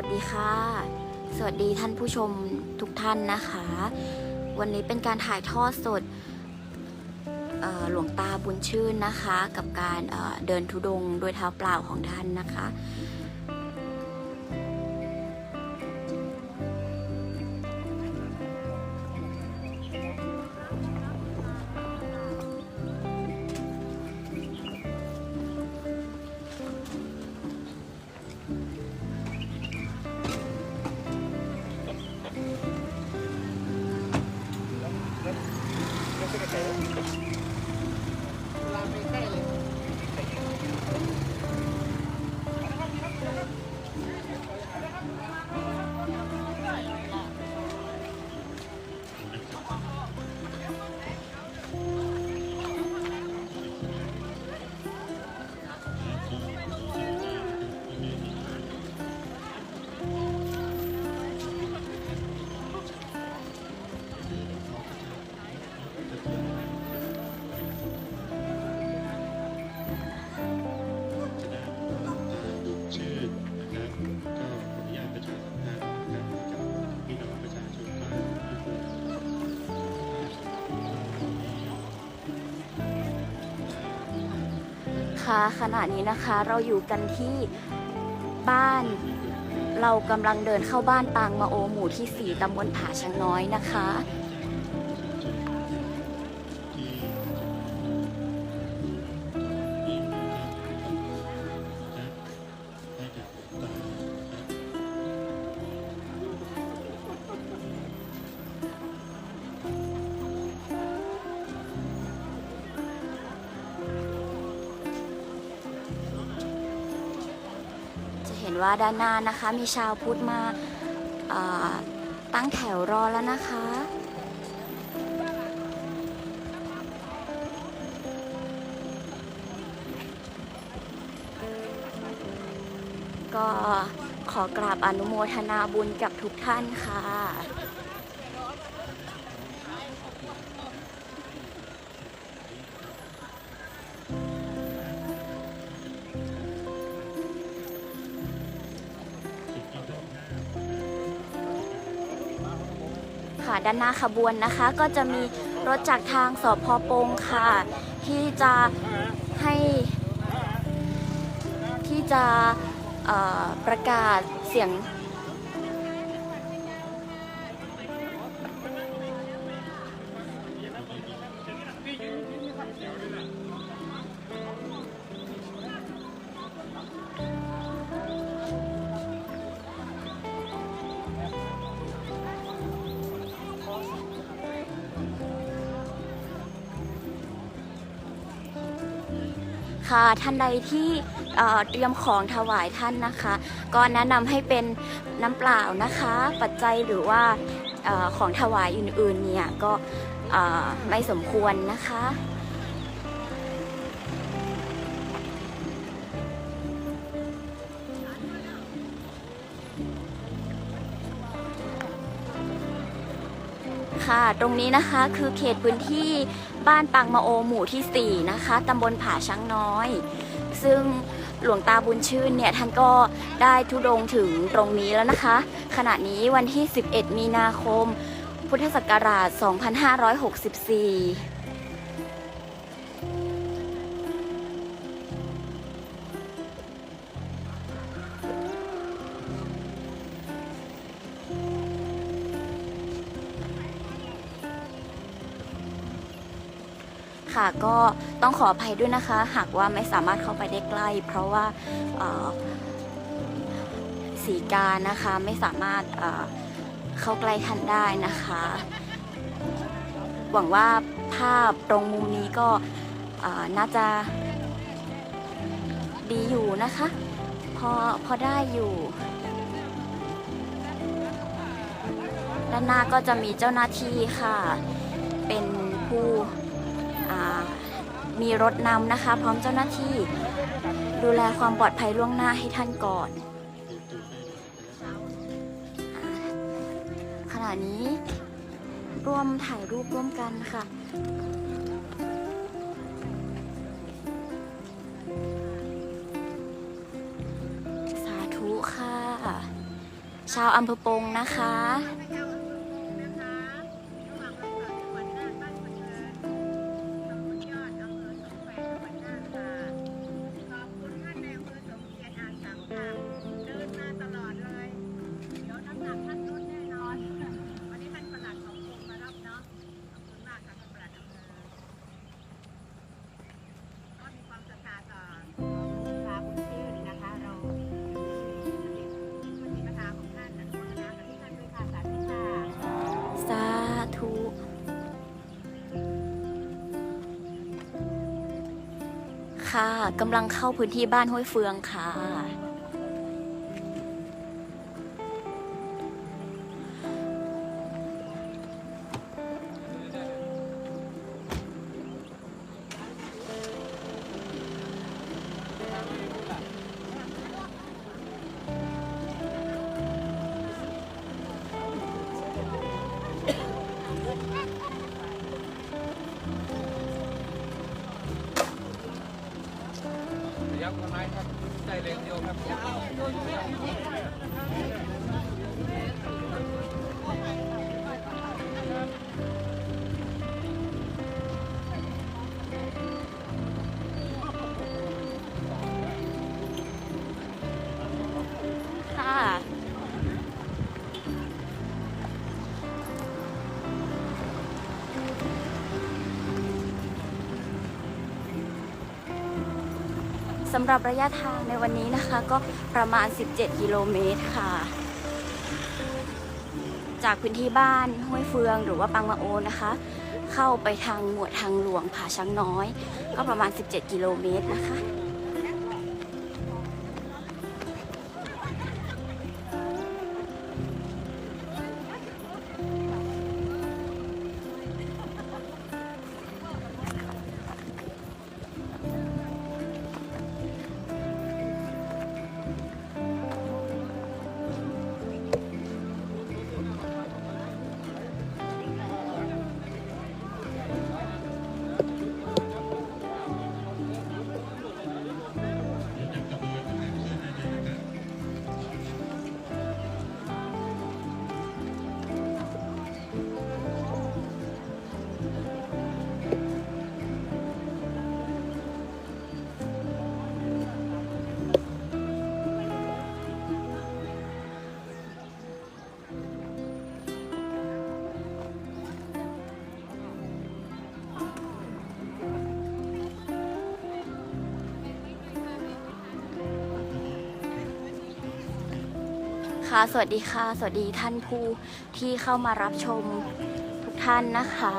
วัสดีค่ะ สวัสดีท่านผู้ชมทุกท่านนะคะ วันนี้เป็นการถ่ายทอดสดหลวงตาบุญชื่นนะคะ กับการเเดินทุดงค์โดยเท้าเปล่าของท่านนะคะ ขณะนี้นะคะเราอยู่กันที่บ้าน เรากำลังเดินเข้าบ้านปางมาโอหมู่ที่ 4ตำบลผาช้างน้อยนะคะ ว่าด้านหน้านะคะ มีชาวพุทธมาตั้งแถวรอแล้วนะคะ ก็ขอกราบอนุโมทนาบุญกับทุกท่านค่ะ ด้านหน้าขบวนนะคะ ก็จะมีรถจากทางสพปงค่ะ ที่จะให้ที่จะประกาศเสียง ค่ะ ท่านใดที่เตรียมของถวายท่านนะคะ ก็แนะนำให้เป็นน้ำเปล่านะคะ ปัจจัยหรือว่าอของถวายอื่นๆเนี่ยก็ไม่สมควรนะคะ ค่ะ ตรงนี้นะคะคือเขตพื้นที่บ้านปังมาโอหมู่ที่ 4 นะคะตำบลผาช้างน้อย ซึ่งหลวงตาบุญชื่นเนี่ยท่านก็ได้ทุดงถึงตรงนี้แล้วนะคะ ขณะนี้วันที่ 11 มีนาคม พุทธศักราช 2564 ค่ะ ก็ต้องขออภัยด้วยนะคะ หากว่าไม่สามารถเข้าไปได้ใกล้ เพราะว่าสีกานะคะไม่สามารถเอ่อเข้าใกล้ท่านได้นะคะ หวังว่าภาพตรงมุมนี้ก็น่าจะดีอยู่นะคะ พอพอได้อยู่ ด้านหน้าก็จะมีเจ้าหน้าที่ค่ะ เป็นผู้ มีรถนำนะคะ พร้อมเจ้าหน้าที่ดูแลความปลอดภัยล่วงหน้าให้ท่านก่อนขณะนี้ร่วมถ่ายรูปร่วมกันค่ะสาธุค่ะ ชาวอำเภอปงนะคะ ค่ะกำลังเข้าพื้นที่บ้านห้วยเฟืองค่ะ สำหรับระยะทางในวันนี้นะคะ ก็ประมาณ 17 กิโลเมตรค่ะ จากพื้นที่บ้านห้วยเฟืองหรือว่าปังมาโอนะคะ เข้าไปทางหมวดทางหลวงผาช้างน้อย ก็ประมาณ 17 กิโลเมตรนะคะ ค่ะ สวัสดีค่ะ สวัสดีท่านผู้ที่เข้ามารับชมทุกท่านนะคะ